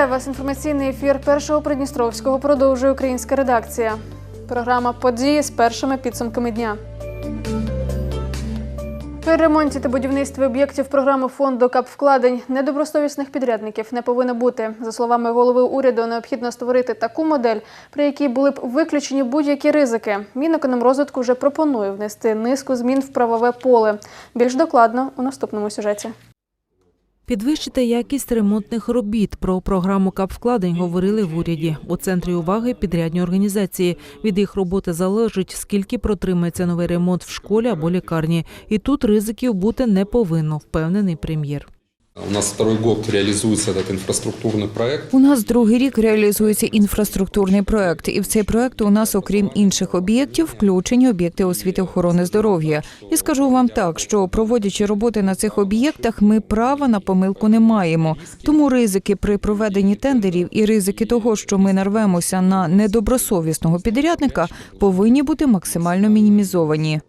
Вітаю вас. Інформаційний ефір першого Придністровського продовжує українська редакція. Програма події з першими підсумками дня. При ремонті та будівництві об'єктів програми фонду капвкладень недобросовісних підрядників не повинно бути. За словами голови уряду, необхідно створити таку модель, при якій були б виключені будь-які ризики. Мінекономрозвитку вже пропонує внести низку змін в правове поле. Більш докладно у наступному сюжеті. Підвищити якість ремонтних робіт. Про програму капвкладень говорили в уряді. У центрі уваги підрядні організації. Від їх роботи залежить, скільки протримається новий ремонт в школі або лікарні. І тут ризиків бути не повинно, впевнений прем'єр. У нас второй год реализуется этот инфраструктурный проект. У нас другий рік реалізується інфраструктурний проект, і в цей проект у нас, окрім інших об'єктів, включені об'єкти освіти охорони здоров'я. І скажу вам так, що проводячи роботи на цих об'єктах, ми права на помилку не маємо. Тому ризики при проведенні тендерів і ризики того, що ми нарвемося на недобросовісного підрядника, повинні бути максимально мінімізовані.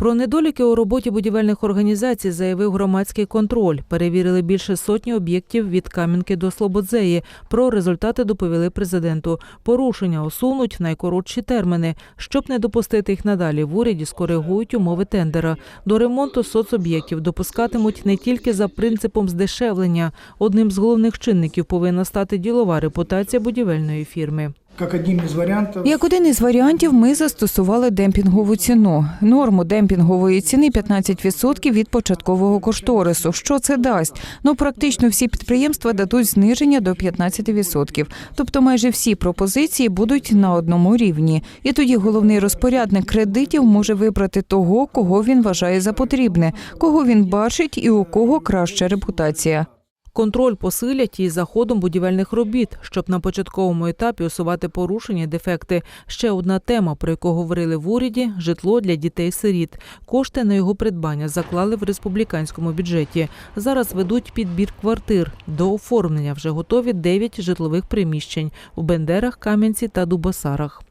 Про недоліки у роботі будівельних організацій заявив громадський контроль. Перевірили більше сотні об'єктів від Кам'янки до Слободзеї. Про результати доповіли президенту. Порушення усунуть в найкоротші терміни. Щоб не допустити їх надалі, в уряді скоригують умови тендера. До ремонту соцоб'єктів допускатимуть не тільки за принципом здешевлення. Одним з головних чинників повинна стати ділова репутація будівельної фірми. Как одним из вариантов Як один із варіантів, ми застосували демпінгову ціну. Норму демпінгової ціни 15% від початкового кошторису. Що це дасть? Ну практично всі підприємства дадуть зниження до 15%. Тобто майже всі пропозиції будуть на одному рівні. І тоді головний розпорядник кредитів може вибрати того, кого він вважає за потрібне, кого він бачить і у кого краща репутація. Контроль посилять і за ходом будівельних робіт, щоб на початковому етапі усувати порушення, дефекти. Ще одна тема, про яку говорили в уряді житло для дітей-сиріт. Кошти на його придбання заклали в республіканському бюджеті. Зараз ведуть підбір квартир. До оформлення вже готові 9 житлових приміщень у Бендерах, Кам'янці та Дубосарах.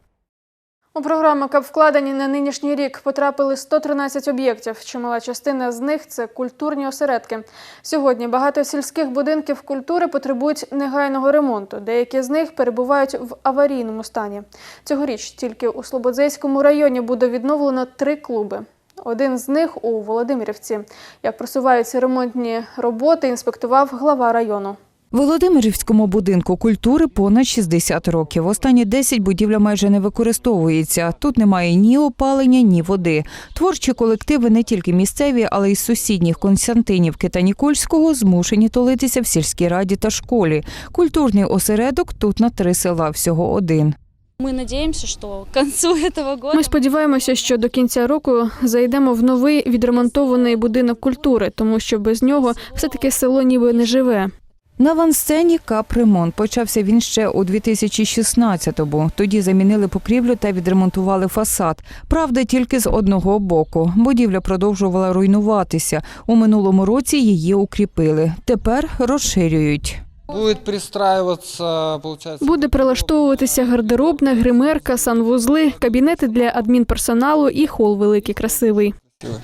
У програму «Капвкладені» на нинішній рік потрапили 113 об'єктів. Чимала частина з них це культурні осередки. Сьогодні багато сільських будинків культури потребують негайного ремонту. Деякі з них перебувають в аварійному стані. Цьогоріч тільки у Слободзейському районі буде відновлено три клуби. Один з них у Володимирівці. Як просуваються ремонтні роботи, інспектував глава району. Володимирівському будинку культури понад 60 років. Останні 10 будівля майже не використовується. Тут немає ні опалення, ні води. Творчі колективи не тільки місцеві, але й з сусідніх Константинівки та Нікольського змушені толитися в сільській раді та школі. Культурний осередок тут на три села, всього один. Мы надеемся, что к концу этого Ми сподіваємося, що до кінця року зайдемо в новий відремонтований будинок культури, тому що без нього все таки село ніби не живе. На авансцені капремонт почався він ще у 2016-му. Тоді замінили покрівлю та відремонтували фасад. Правда, тільки з одного боку. Будівля продовжувала руйнуватися. У минулому році її укріпили. Тепер розширюють. Буде прилаштовуватися гардеробна, гримерка, санвузли, кабінети для адмінперсоналу і хол великий красивий.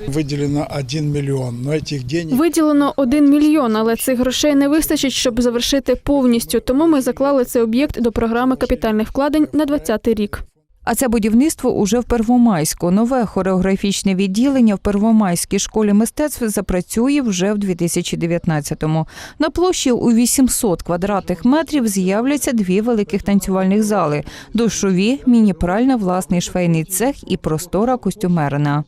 Выделено 1 миллион, но этих денег Виділено 1 мільйон, але цих грошей не вистачить, щоб завершити повністю. Тому ми заклали цей об'єкт до програми капітальних вкладень на 2020 рік. А це будівництво уже в Первомайську. Нове хореографічне відділення в Первомайській школі мистецтв запрацює вже в 2019-му. На площі у 800 квадратних метрів з'являться дві великих танцювальних зали: душові, міні-пральна, власний швейний цех і простора костюмерна.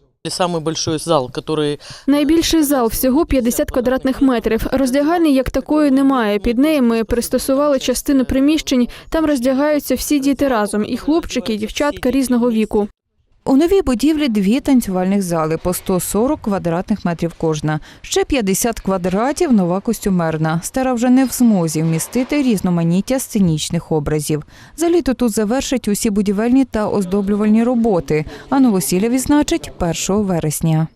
Который Найбільший зал всього 50 квадратних метрів. Роздягальні як такої немає. Під неї ми пристосували частину приміщень. Там роздягаються всі діти разом, і хлопчики, і дівчатка різного віку. У новій будівлі дві танцювальних зали по 140 квадратних метрів кожна. Ще 50 квадратів нова костюмерна. Стара вже не в змозі вмістити різноманіття сценічних образів. За літо тут завершать усі будівельні та оздоблювальні роботи, а новосілля відзначать 1 вересня.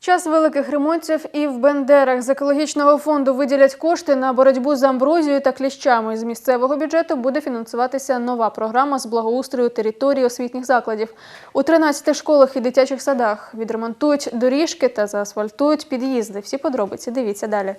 Час великих ремонтів і в Бендерах з екологічного фонду виділять кошти на боротьбу з амброзією та кліщами. З місцевого бюджету буде фінансуватися нова програма з благоустрою території освітніх закладів. У 13 школах і дитячих садах відремонтують доріжки та заасфальтують під'їзди. Всі подробиці дивіться далі.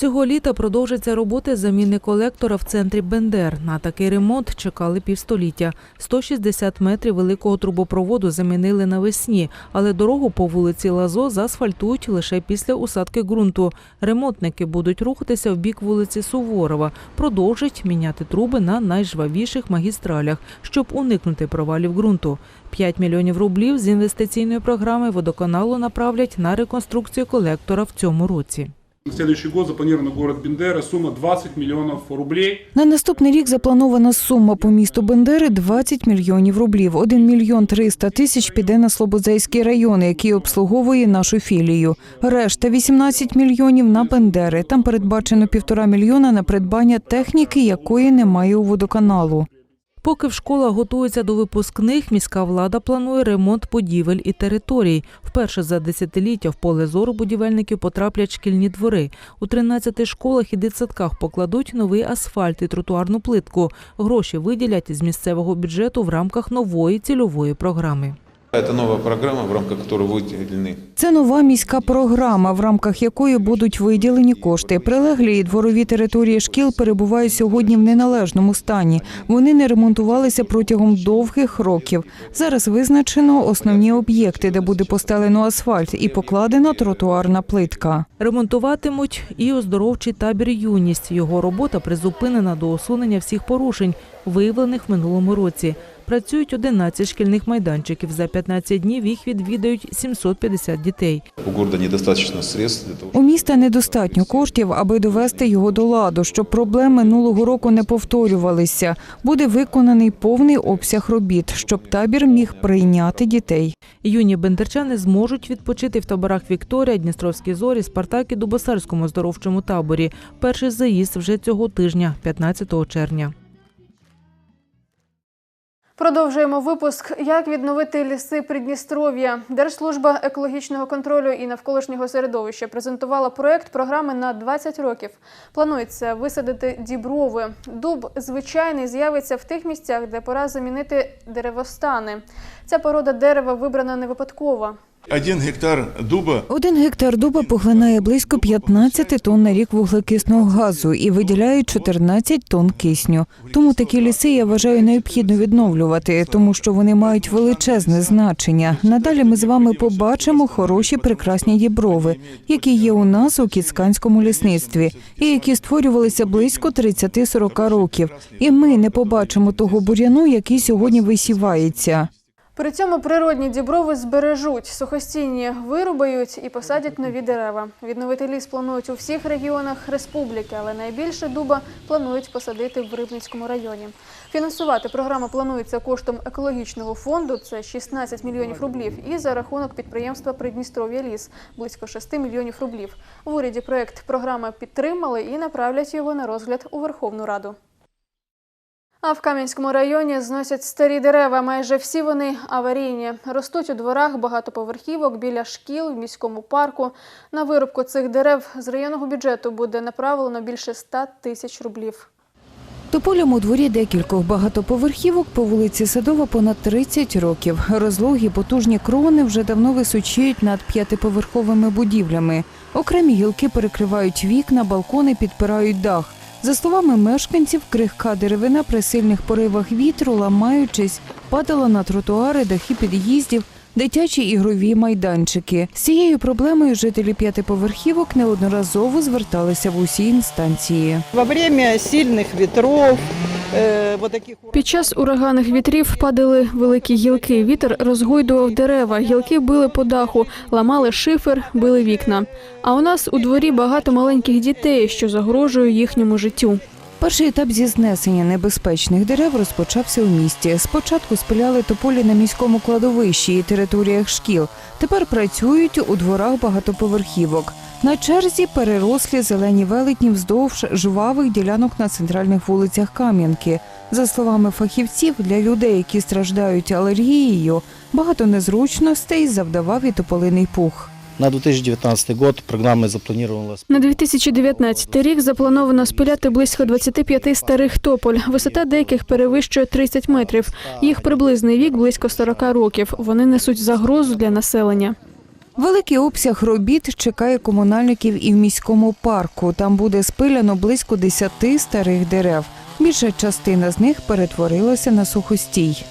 Цього літа продовжаться роботи заміни колектора в центрі Бендер. На такий ремонт чекали півстоліття. 160 метрів великого трубопроводу замінили навесні, але дорогу по вулиці Лазо заасфальтують лише після усадки ґрунту. Ремонтники будуть рухатися в бік вулиці Суворова, продовжать міняти труби на найжвавіших магістралях, щоб уникнути провалів ґрунту. 5 мільйонів рублів з інвестиційної програми водоканалу направлять на реконструкцію колектора в цьому році. На следующий год запланирована город Бендера сумма 20 миллионов рублей. На наступний рік запланована сума по місту Бендери 20 мільйонів рублів. 1 мільйон 300 тисяч піде на Слободзейський район, який обслуговує нашу філію. Решта 18 мільйонів на Бендери. Там передбачено півтора мільйона на придбання техніки, якої немає у водоканалу. Поки в школах готуються до випускних, міська влада планує ремонт будівель і територій. Вперше за десятиліття в поле зору будівельників потраплять шкільні двори. У 13 школах і дитсадках покладуть новий асфальт і тротуарну плитку. Гроші виділять з місцевого бюджету в рамках нової цільової програми. Это новая программа, в рамках которой выделены Це нова міська програма, в рамках якої будуть виділені кошти. Прилеглі і дворові території шкіл перебувають сьогодні в неналежному стані. Вони не ремонтувалися протягом довгих років. Зараз визначено основні об'єкти, де буде постелено асфальт і покладена тротуарна плитка. Ремонтуватимуть і оздоровчий табір юність. Його робота призупинена до усунення всіх порушень, виявлених в минулому році. Працюють 11 шкільних майданчиків. За 15 днів їх відвідають 750 дітей. у города недостаточно средств для того, У міста недостатньо коштів, аби довести його до ладу, щоб проблеми минулого року не повторювалися. Буде виконаний повний обсяг робіт, щоб табір міг прийняти дітей. Юні бендерчани зможуть відпочити в таборах Вікторія, Дністровській зорі, Спартак і Дубосарському оздоровчому таборі. Перший заїзд вже цього тижня, 15 червня. Продовжуємо випуск. Як відновити ліси Придністров'я? Держслужба екологічного контролю і навколишнього середовища презентувала проект програми на 20 років. Планується висадити діброви. Дуб звичайний з'явиться в тих місцях, де пора замінити деревостани. Ця порода дерева вибрана не випадково. Один гектар дуба Один гектар дуба поглинає близько 15 тонн на рік вуглекисного газу і виділяє 14 тонн кисню. Тому такі ліси я вважаю необхідно відновлювати, тому що вони мають величезне значення. Надалі ми з вами побачимо хороші прекрасні діброви, які є у нас у кіцканському лісництві, і які створювалися близько 30-40 років. І ми не побачимо того бур'яну, який сьогодні висівається. При цьому природні діброви збережуть, сухостійні вирубають і посадять нові дерева. Відновити ліс планують у всіх регіонах республіки, але найбільше дуба планують посадити в Рибницькому районі. Фінансувати програму планується коштом екологічного фонду, це 16 мільйонів рублів, і за рахунок підприємства Придністров'я ліс близько 6 мільйонів рублів. В уряді проект програми підтримали і направлять його на розгляд у Верховну Раду. А в Кам'янському районі зносять старі дерева. Майже всі вони аварійні. Ростуть у дворах багатоповерхівок біля шкіл в міському парку. На вирубку цих дерев з районного бюджету буде направлено більше 100 тисяч рублів. Тополям у дворі декількох багатоповерхівок по вулиці Садова понад 30 років. Розлогі потужні крони вже давно височіють над п'ятиповерховими будівлями. Окремі гілки перекривають вікна, балкони підпирають дах. За словами мешканців, крихка деревина при сильних поривах вітру, ламаючись, падала на тротуари, дахи під'їздів, дитячі ігрові майданчики. З цією проблемою жителі п'ятиповерхівок неодноразово зверталися в усі інстанції. Во время сильних таких Під час ураганних вітрів падали великі гілки. Вітер розгойдував дерева, гілки били по даху, ламали шифер, били вікна. А у нас у дворі багато маленьких дітей, що загрожує їхньому життю. Перший етап зі знесення небезпечних дерев розпочався у місті. Спочатку спиляли тополі на міському кладовищі і територіях шкіл. Тепер працюють у дворах багатоповерхівок. На черзі перерослі зелені велетні вздовж жвавих ділянок на центральних вулицях Кам'янки. За словами фахівців, для людей, які страждають алергією, багато незручностей завдавав і тополиний пух. На 2019 год программой запланировалось На 2019 рік заплановано спиляти близько 25 старих тополь. Висота деяких перевищує 30 метрів. Їх приблизний вік близько 40 років. Вони несуть загрозу для населення. Великий обсяг робіт чекає комунальників і в міському парку. Там буде спиляно близько 10 старих дерев. Більша частина з них перетворилася на сухостій.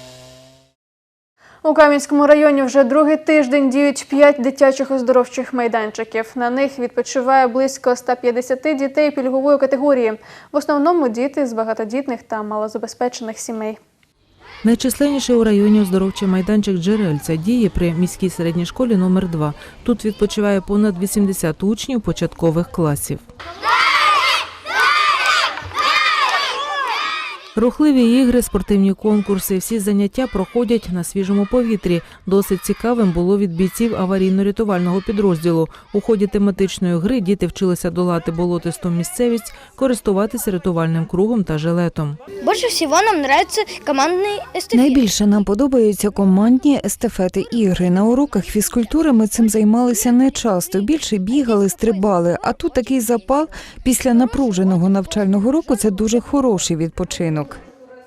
У Кам'янському районі вже другий тиждень діють п'ять дитячих оздоровчих майданчиків. На них відпочиває близько 150 дітей пільгової категорії. В основному діти з багатодітних та малозабезпечених сімей. Найчисленніший у районі оздоровчий майданчик Джерельця діє при міській середній школі номер 2 Тут відпочиває понад 80 учнів початкових класів. Рухливі ігри, спортивні конкурси, всі заняття проходять на свіжому повітрі. Досить цікавим було від бійців аварійно-рятувального підрозділу. У ході тематичної гри діти вчилися долати болотисту місцевість, користуватися рятувальним кругом та жилетом. Больше всего нам нравится командный эстафет. Найбільше нам подобаються командні естафети ігри. На уроках фізкультури ми цим займалися не часто. Більше бігали, стрибали. А тут такий запал після напруженого навчального року це дуже хороший відпочинок.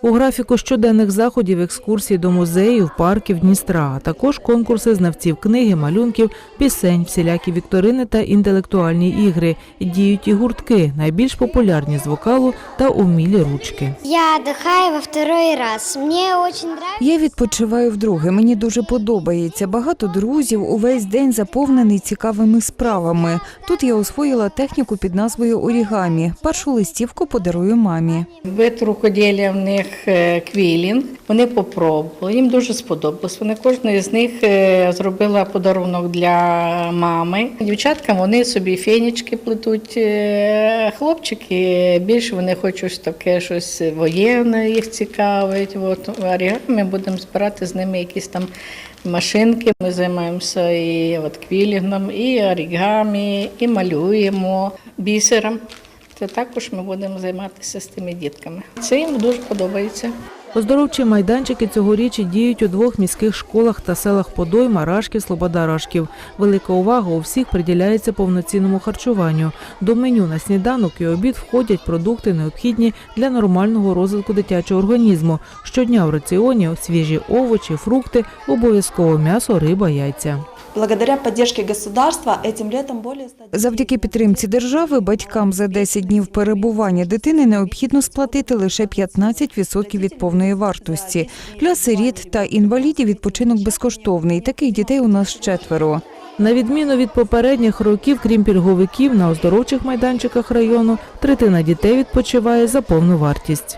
У графіку щоденних заходів екскурсій до музеїв, парків Дністра, а також конкурси знавців книги, малюнків, пісень, всілякі вікторини та інтелектуальні ігри. Діють і гуртки, найбільш популярні з вокалу та умілі ручки. Я отдыхаю во второй раз. Мне очень нравится. Я відпочиваю вдруге. Мені дуже подобається. Багато друзів. Увесь день заповнений цікавими справами. Тут я освоїла техніку під назвою орігамі. Першу листівку подарую мамі. Вид рукоділля в них квілінг. Вони попробували, їм дуже сподобалось. Вони кожна з них е, зробила подарунок для мами. Дівчаткам вони собі фенічки плетуть. е, Хлопчики більше вони хочуть таке щось воєнне, їх цікавить. От ми будемо збирати з ними якісь там машинки. Ми займаємося і от квілінгом, і орігамі, і малюємо бісером. Це також ми будемо займатися з тими дітками. Це їм дуже подобається. Оздоровчі майданчики цьогоріч діють у двох міських школах та селах Подойма, Рашків, Слобода, Рашків. Велика увага у всіх приділяється повноцінному харчуванню. До меню на сніданок і обід входять продукти, необхідні для нормального розвитку дитячого організму. Щодня в раціоні свіжі овочі, фрукти, обов'язково м'ясо, риба, яйця. Благодаря поддержке государства этим летом более 100 Завдяки підтримці держави батькам за 10 днів перебування дитини необхідно сплатити лише 15% від повної вартості. Для сиріт та інвалідів відпочинок безкоштовний. Таких дітей у нас четверо. На відміну від попередніх років, крім пільговиків, на оздоровчих майданчиках району третина дітей відпочиває за повну вартість.